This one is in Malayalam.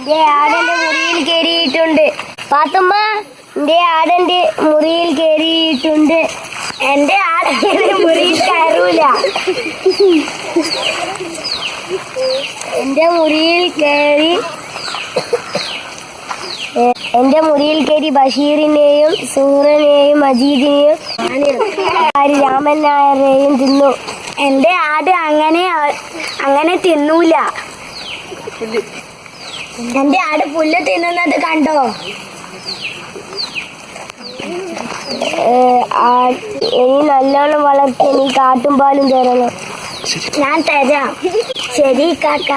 എന്റെ ആടന്റെ മുറിയിൽ കയറിയിട്ടുണ്ട്. പാത്തുമ്മ എന്റെ ആടന്റെ മുറിയിൽ കയറിയിട്ടുണ്ട്. എന്റെ ആടന്റെ മുറിയിൽ കയറൂല. എന്റെ മുറിയിൽ കയറി എന്റെ മുറിയിൽ കയറി ബഷീറിനെയും സൂറനെയും മജീദിനെയും രാമൻ നായരെയും തിന്നു. എന്റെ ആട് അങ്ങനെ അങ്ങനെ തിന്നൂല. എന്റെ ആട് പുല്ല് തിന്നുന്നത് കണ്ടോ? ഇനി നല്ലോണം വളർത്തി നീ കാട്ടും പാലും തരണം. ഞാൻ തരാം. ശരി കാക്ക.